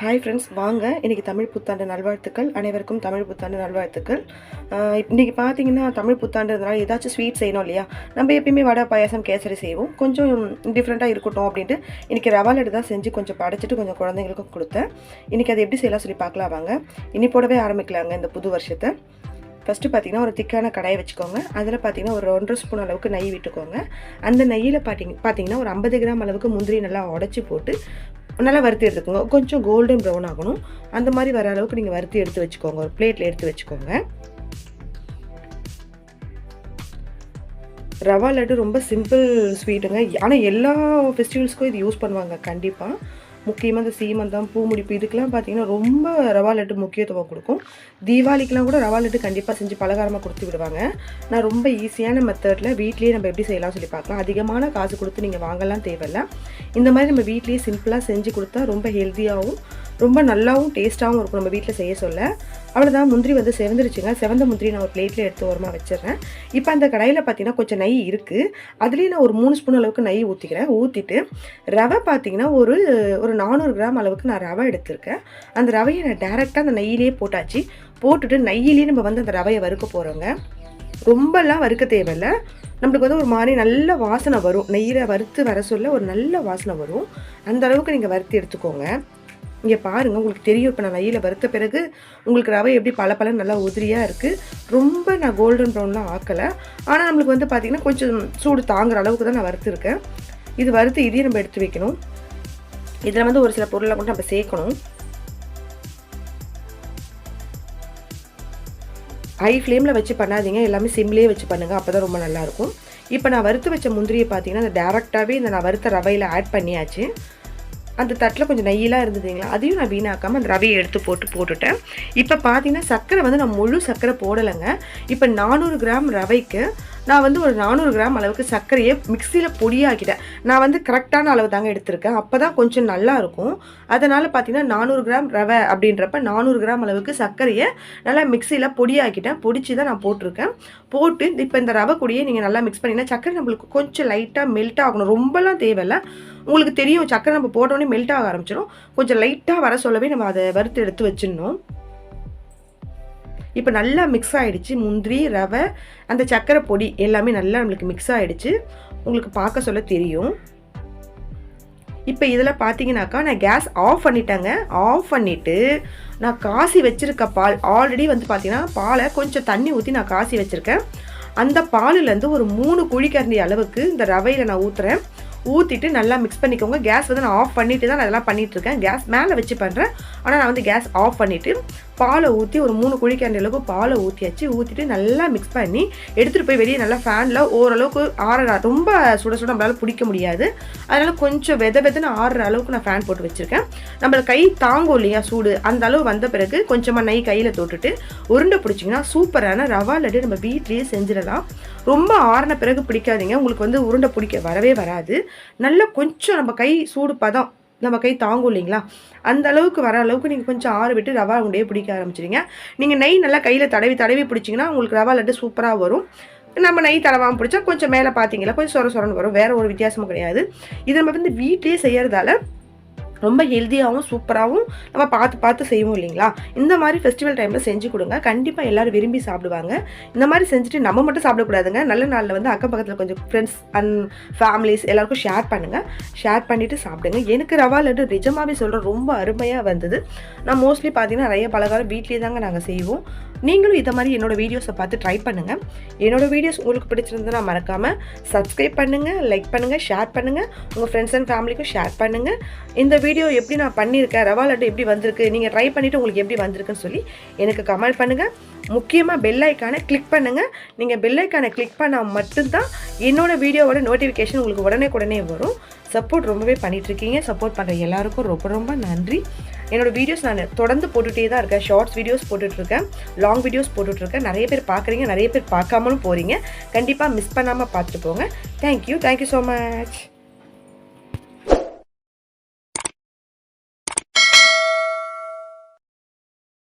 Hi friends வாங்க. இன்றைக்கி தமிழ் புத்தாண்டு நல்வாழ்த்துக்கள். அனைவருக்கும் தமிழ் புத்தாண்டு நல்வாழ்த்துக்கள். இன்றைக்கி பார்த்தீங்கன்னா தமிழ் புத்தாண்டுனால ஏதாச்சும் ஸ்வீட் செய்யணும் இல்லையா? நம்ம எப்பயுமே வடை பாயாசம் கேசரி செய்வோம். கொஞ்சம் டிஃப்ரெண்ட்டாக இருக்கட்டும் அப்படின்ட்டு இன்றைக்கி ரவா லட்டு தான் செஞ்சு கொஞ்சம் படைச்சிட்டு கொஞ்சம் குழந்தைங்களுக்கும் கொடுத்தேன். இன்றைக்கி அதை எப்படி செய்யலாம் சொல்லி பார்க்கலாம் வாங்க. இனி போடவே ஆரம்பிக்கலாங்க இந்த புது வருஷத்தை. ஃபஸ்ட்டு பார்த்தீங்கன்னா ஒரு திக்கான கடாயை வச்சுக்கோங்க. அதில் பார்த்தீங்கன்னா ஒரு ஒன்றரை ஸ்பூன் அளவுக்கு நெய் விட்டுக்கோங்க. அந்த நெய்யில் பார்த்திங்க பார்த்தீங்கன்னா ஒரு ஐம்பது கிராம் அளவுக்கு முந்திரி நல்லா உடச்சி போட்டு நல்லா வறுத்து எடுத்துக்கோங்க. கொஞ்சம் கோல்டன் ப்ரௌன் ஆகணும். அந்த மாதிரி வர அளவுக்கு நீங்கள் வறுத்து எடுத்து வச்சுக்கோங்க. ஒரு பிளேட்டில் எடுத்து வச்சுக்கோங்க. ரவா லட்டு ரொம்ப சிம்பிள் ஸ்வீட்டுங்க ஆனால் எல்லா ஃபெஸ்டிவல்ஸ்க்கும் இது யூஸ் பண்ணுவாங்க. கண்டிப்பாக முக்கியமாக இந்த சீமந்தம் பூ முடிப்பு இதுக்கெல்லாம் பார்த்தீங்கன்னா ரொம்ப ரவா லட்டு முக்கியத்துவம் கொடுக்கும். தீபாவளிக்கெலாம் கூட ரவா லட்டு கண்டிப்பாக செஞ்சு பலகாரமாக கொடுத்து விடுவாங்க. நான் ரொம்ப ஈஸியான மெத்தடில் வீட்லேயே நம்ம எப்படி செய்யலாம் சொல்லி பார்க்கலாம். அதிகமான காசு கொடுத்து நீங்கள் வாங்கலாம் தேவையில்ல. இந்த மாதிரி நம்ம வீட்லேயே சிம்பிளாக செஞ்சு கொடுத்தா ரொம்ப ஹெல்த்தியாகவும் ரொம்ப நல்லாவும் டேஸ்ட்டாகவும் இருக்கும் நம்ம வீட்டில் செய்ய சொல்ல. அவ்வளோதான் முந்திரி வந்து செவந்துருச்சுங்க. செவந்த முந்திரி நான் ஒரு பிளேட்டில் எடுத்து ஓரமாக வச்சிடுறேன். இப்போ அந்த கடையில் பார்த்தீங்கன்னா கொஞ்சம் நெய் இருக்குது அதுலேயும் நான் ஒரு மூணு ஸ்பூன் அளவுக்கு நெய் ஊற்றிக்கிறேன் ஊற்றிட்டு ரவை பார்த்தீங்கன்னா ஒரு ஒரு நானூறு கிராம் அளவுக்கு நான் ரவை எடுத்திருக்கேன். அந்த ரவையை நான் டேரெக்டாக அந்த நெய்யிலே போட்டாச்சு. போட்டுட்டு நெய்யிலேயே நம்ம வந்து அந்த ரவையை வறுக்க போகிறோங்க ரொம்பலாம் வறுக்க தேவையில்ல. நம்மளுக்கு வந்து ஒரு மாதிரி நல்ல வாசனை வரும். நெய்யில் வறுத்து வர சொல்ல ஒரு நல்ல வாசனை வரும். அந்த அளவுக்கு நீங்கள் வறுத்து எடுத்துக்கோங்க. இங்கே பாருங்கள் உங்களுக்கு தெரியும். இப்போ நான் நெய்யில் வறுத்த பிறகு உங்களுக்கு ரவை எப்படி பல பல நல்லா உதிரியாக இருக்குது ரொம்ப நான் கோல்டன் ப்ரௌன்லாம் ஆக்கலை. ஆனால் நம்மளுக்கு வந்து பார்த்திங்கன்னா கொஞ்சம் சூடு தாங்குற அளவுக்கு தான் நான் வறுத்துருக்கேன். இது வறுத்து இதையும் நம்ம எடுத்து வைக்கணும். இதில் வந்து ஒரு சில பொருளை கூட நம்ம சேர்க்கணும். ஹை ஃப்ளேமில் வச்சு பண்ணாதீங்க. எல்லாமே சிம்லேயே வச்சு பண்ணுங்கள் அப்போ தான் ரொம்ப நல்லாயிருக்கும் இப்போ நான் வறுத்து வச்ச முந்திரியை பார்த்தீங்கன்னா அந்த டேரெக்டாகவே இந்த நான் வறுத்த ரவையில் ஆட் பண்ணியாச்சு. அந்த தட்டில் கொஞ்சம் நெய்யெலாம் இருந்ததுங்களா? அதையும் நான் வீணாக்காமல் அந்த ரவையை எடுத்து போட்டு போட்டுட்டேன். இப்போ பார்த்தீங்கன்னா சர்க்கரை வந்து நான் முழு சர்க்கரை போடலைங்க. இப்போ நானூறு கிராம் ரவைக்கு நான் வந்து ஒரு நானூறு கிராம் அளவுக்கு சர்க்கரையை மிக்சியில் பொடியாக்கிட்டேன். நான் வந்து கரெக்டான அளவு தாங்க எடுத்திருக்கேன். அப்போ தான் கொஞ்சம் நல்லாயிருக்கும் அதனால் பார்த்தீங்கன்னா நானூறு கிராம் ரவை அப்படின்றப்ப நானூறு கிராம் அளவுக்கு சர்க்கரையை நல்லா மிக்சியில் பொடியாக்கிட்டேன். பொடிச்சு தான் நான் போட்டிருக்கேன். போட்டு இப்போ இந்த ரவை கூடயே நீங்கள் நல்லா மிக்ஸ் பண்ணிங்கன்னா சர்க்கரை நம்மளுக்கு கொஞ்சம் லைட்டாக மெல்ட் ஆகணும். ரொம்பலாம் தேவையில்லை. உங்களுக்கு தெரியும் சர்க்கரை நம்ம போட்டோடனே மெல்ட் ஆக ஆரம்பிச்சிடும் கொஞ்சம் லைட்டாக வர சொல்லவே நம்ம அதை வறுத்து எடுத்து வச்சிடணும். இப்போ நல்லா மிக்ஸ் ஆகிடுச்சு முந்திரி ரவை அந்த சர்க்கரை பொடி எல்லாமே நல்லா நம்மளுக்கு மிக்ஸ் ஆகிடுச்சு உங்களுக்கு பார்க்க சொல்ல தெரியும். இப்போ இதில் பார்த்தீங்கன்னாக்கா நான் கேஸ் ஆஃப் பண்ணிட்டேங்க. ஆஃப் பண்ணிவிட்டு நான் காசி வச்சுருக்க பால் ஆல்ரெடி வந்து பார்த்தீங்கன்னா பாலை கொஞ்சம் தண்ணி ஊற்றி நான் காசி வச்சுருக்கேன். அந்த பாலுலேருந்து ஒரு மூணு குழிக்கரண்டி அளவுக்கு இந்த ரவையில் நான் ஊற்றுறேன் ஊற்றிட்டு நல்லா மிக்ஸ் பண்ணிக்கோங்க. கேஸ் வந்து நான் ஆஃப் பண்ணிட்டு தான் நான் இதெல்லாம் பண்ணிட்டு கேஸ் மேலே வச்சு பண்ணுறேன் ஆனால் நான் வந்து கேஸ் ஆஃப் பண்ணிவிட்டு பாலை ஊற்றி ஒரு மூணு குழிக்காண்ட அளவுக்கு பாலை ஊற்றியாச்சு ஊற்றிட்டு நல்லா மிக்ஸ் பண்ணி எடுத்துகிட்டு போய் வெளியே நல்லா ஃபேனில் ஓரளவுக்கு ஆறுற ரொம்ப சுட சுட நம்மளால் பிடிக்க முடியாது. அதனால் கொஞ்சம் வெத வெதன்னு ஆறுற அளவுக்கு நான் ஃபேன் போட்டு வச்சுருக்கேன். நம்மள கை தாங்கும் இல்லையா சூடு? அந்த அளவு வந்த பிறகு கொஞ்சமாக நெய் கையில் தொட்டுட்டு உருண்டை பிடிச்சிங்கன்னா சூப்பரான ரவா லட்டு நம்ம வீட்லேயே செஞ்சிடலாம். ரொம்ப ஆறின பிறகு பிடிக்காதீங்க. உங்களுக்கு வந்து உருண்டை பிடிக்க வரவே வராது. நல்லா கொஞ்சம் நம்ம கை சூடு பதம் நம்ம கை தாங்கும் இல்லைங்களா? அந்த அளவுக்கு வர அளவுக்கு நீங்கள் கொஞ்சம் ஆற விட்டு ரவா உண்டையே பிடிக்க ஆரம்பிச்சிடுங்க. நீங்கள் நெய் நல்லா கையில் தடவி தடவி பிடிச்சிங்கன்னா உங்களுக்கு ரவா லட்டு சூப்பராக வரும். நம்ம நெய் தடவாமல் பிடிச்சா கொஞ்சம் மேலே பார்த்தீங்களா கொஞ்சம் சொர சொரன்னு வரும். வேறு ஒரு வித்தியாசமும் கிடையாது. இது நம்ம வந்து வீட்டிலே செய்கிறதால ரொம்ப ஹெல்த்தியாகவும் சூப்பராகவும் நம்ம பார்த்து பார்த்து செய்வோம் இல்லைங்களா? இந்த மாதிரி ஃபெஸ்டிவல் டைமில் செஞ்சு கொடுங்க. கண்டிப்பாக எல்லோரும் விரும்பி சாப்பிடுவாங்க. இந்த மாதிரி செஞ்சுட்டு நம்ம மட்டும் சாப்பிடக்கூடாதுங்க. நல்ல நாளில் வந்து அக்கம் பக்கத்தில் கொஞ்சம் ஃப்ரெண்ட்ஸ் அண்ட் ஃபேமிலிஸ் எல்லாருக்கும் ஷேர் பண்ணுங்கள் ஷேர் பண்ணிவிட்டு சாப்பிடுங்க. எனக்கு ரவா லட்டு நிஜமாகவே சொல்கிறேன் ரொம்ப அருமையாக வந்தது. நான் மோஸ்ட்லி பார்த்தீங்கன்னா நிறைய பலகாரம் வீட்லேயே தாங்க நாங்கள் செய்வோம். நீங்களும் இதை மாதிரி என்னோடய வீடியோஸை பார்த்து ட்ரை பண்ணுங்கள் என்னோடய வீடியோஸ் உங்களுக்கு பிடிச்சிருந்ததுன்னா மறக்காமல் சப்ஸ்கிரைப் பண்ணுங்கள் லைக் பண்ணுங்கள் ஷேர் பண்ணுங்கள் உங்கள் ஃப்ரெண்ட்ஸ் அண்ட் ஃபேமிலிக்கும் ஷேர் பண்ணுங்கள் இந்த வீடியோ எப்படி நான் பண்ணியிருக்கேன் ரவா லட்டு எப்படி வந்திருக்கு? நீங்கள் ட்ரை பண்ணிவிட்டு உங்களுக்கு எப்படி வந்திருக்குன்னு சொல்லி எனக்கு கமெண்ட் பண்ணுங்கள் முக்கியமாக பெல் ஐக்கானை கிளிக் பண்ணுங்கள் நீங்கள் பெல் ஐக்கானை கிளிக் பண்ணால் மட்டும்தான் என்னோடய வீடியோவோட நோட்டிஃபிகேஷன் உங்களுக்கு உடனே உடனே வரும். சப்போர்ட் ரொம்பவே பண்ணிகிட்ருக்கீங்க சப்போர்ட் பண்ணுற எல்லாருக்கும் ரொம்ப ரொம்ப நன்றி. என்னோடய வீடியோஸ் நான் தொடர்ந்து போட்டுகிட்டே தான் இருக்கேன். ஷார்ட்ஸ் வீடியோஸ் போட்டுட்ருக்கேன் லாங் வீடியோஸ் போட்டுட்ருக்கேன் நிறைய பேர் பார்க்குறீங்க. நிறைய பேர் பார்க்காமலும் போகிறீங்க கண்டிப்பாக மிஸ் பண்ணாமல் பார்த்துட்டு போங்க தேங்க்யூ தேங்க்யூ ஸோ மச்